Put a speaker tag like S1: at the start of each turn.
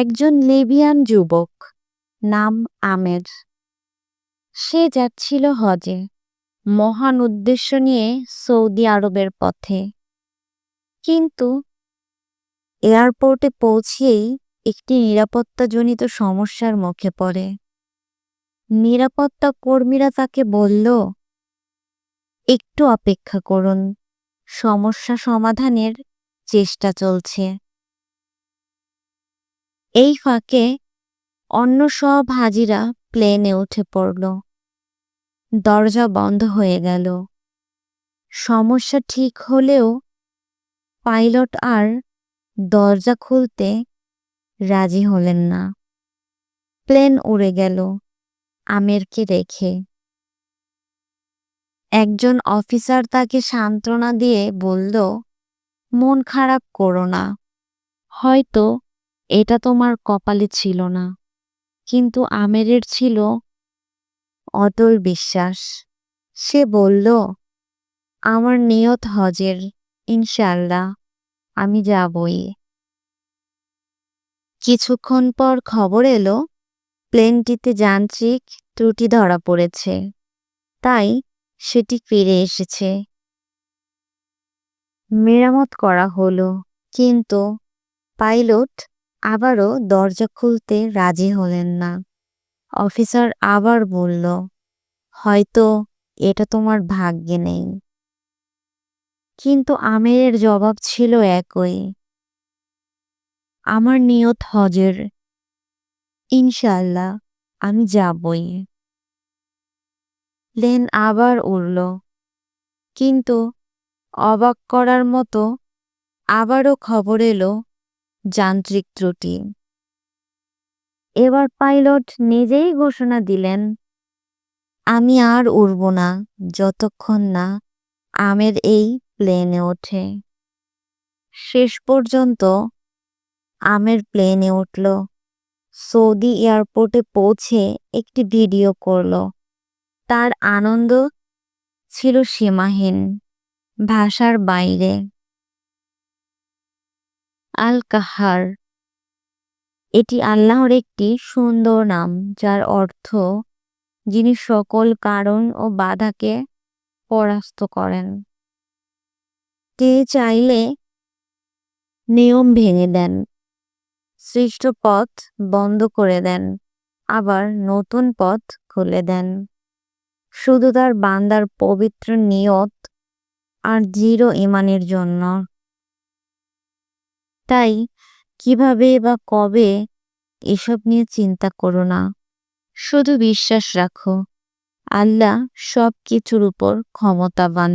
S1: একজন লিবিয়ান যুবক, নাম আমের। সে যাচ্ছিল হজে, মহান উদ্দেশ্য নিয়ে সৌদি আরবের পথে। কিন্তু এয়ারপোর্টে পৌঁছেই একটি নিরাপত্তাজনিত সমস্যার মুখে পড়ে। নিরাপত্তা কর্মীরা তাকে বলল, একটু অপেক্ষা করুন, সমস্যা সমাধানের চেষ্টা চলছে। এই ফাঁকে অন্য সব হাজিরা প্লেনে উঠে পড়ল। দরজা বন্ধ হয়ে গেল। সমস্যা ঠিক হলেও পাইলট আর দরজা খুলতে রাজি হলেন না। প্লেন উড়ে গেল আমেরকে রেখে একজন অফিসার তাকে সান্ত্বনা দিয়ে বলল, মন খারাপ করো না। হয়তো এটা তোমার কপালে ছিল না। কিন্তু আমেরের ছিল অটল বিশ্বাস। সে বলল, আমার নিয়ত হজের ইনশাল্লাহ আমি যাবই। কিছুক্ষণ পর খবর এলো, প্লেনটিতে যান্ত্রিক ত্রুটি ধরা পড়েছে, তাই সেটি ফিরে এসেছে। মেরামত করা হলো, কিন্তু পাইলট আবারও দরজা খুলতে রাজি হলেন না। অফিসার আবার বলল, হয়তো এটা তোমার ভাগ্যে নেই। কিন্তু আমেরের জবাব ছিল একই। আমার নিয়ত হজের। ইনশাল্লাহ আমি যাবই। প্লেন আবার উড়ল। কিন্তু অবাক করার মতো আবারও খবর এলো যান্ত্রিক ত্রুটি। এবার পাইলট নিজেই ঘোষণা দিলেন, আমি আর উড়ব না, যতক্ষণ না আমের এই প্লেনে ওঠে। শেষ পর্যন্ত আমের প্লেনে উঠল, সৌদি এয়ারপোর্টে পৌঁছে একটি ভিডিও করল। তার আনন্দ ছিল সীমাহীন, ভাষার বাইরে। আল কাহার এটি আল্লাহর একটি সুন্দর নাম, যার অর্থ যিনি সকল কারণ ও বাধাকে পরাস্ত করেন। কে চাইলে নিয়ম ভেঙে দেন, সৃষ্ট পথ বন্ধ করে দেন, আবার নতুন পথ খুলে দেন। শুধু তার বান্দার পবিত্র নিয়ত আর জিরো ইমানের জন্য। তাই কীভাবে বা কবে এসব নিয়ে চিন্তা করো না। শুধু বিশ্বাস রাখো, আল্লাহ সব কিছুর উপর ক্ষমতাবান।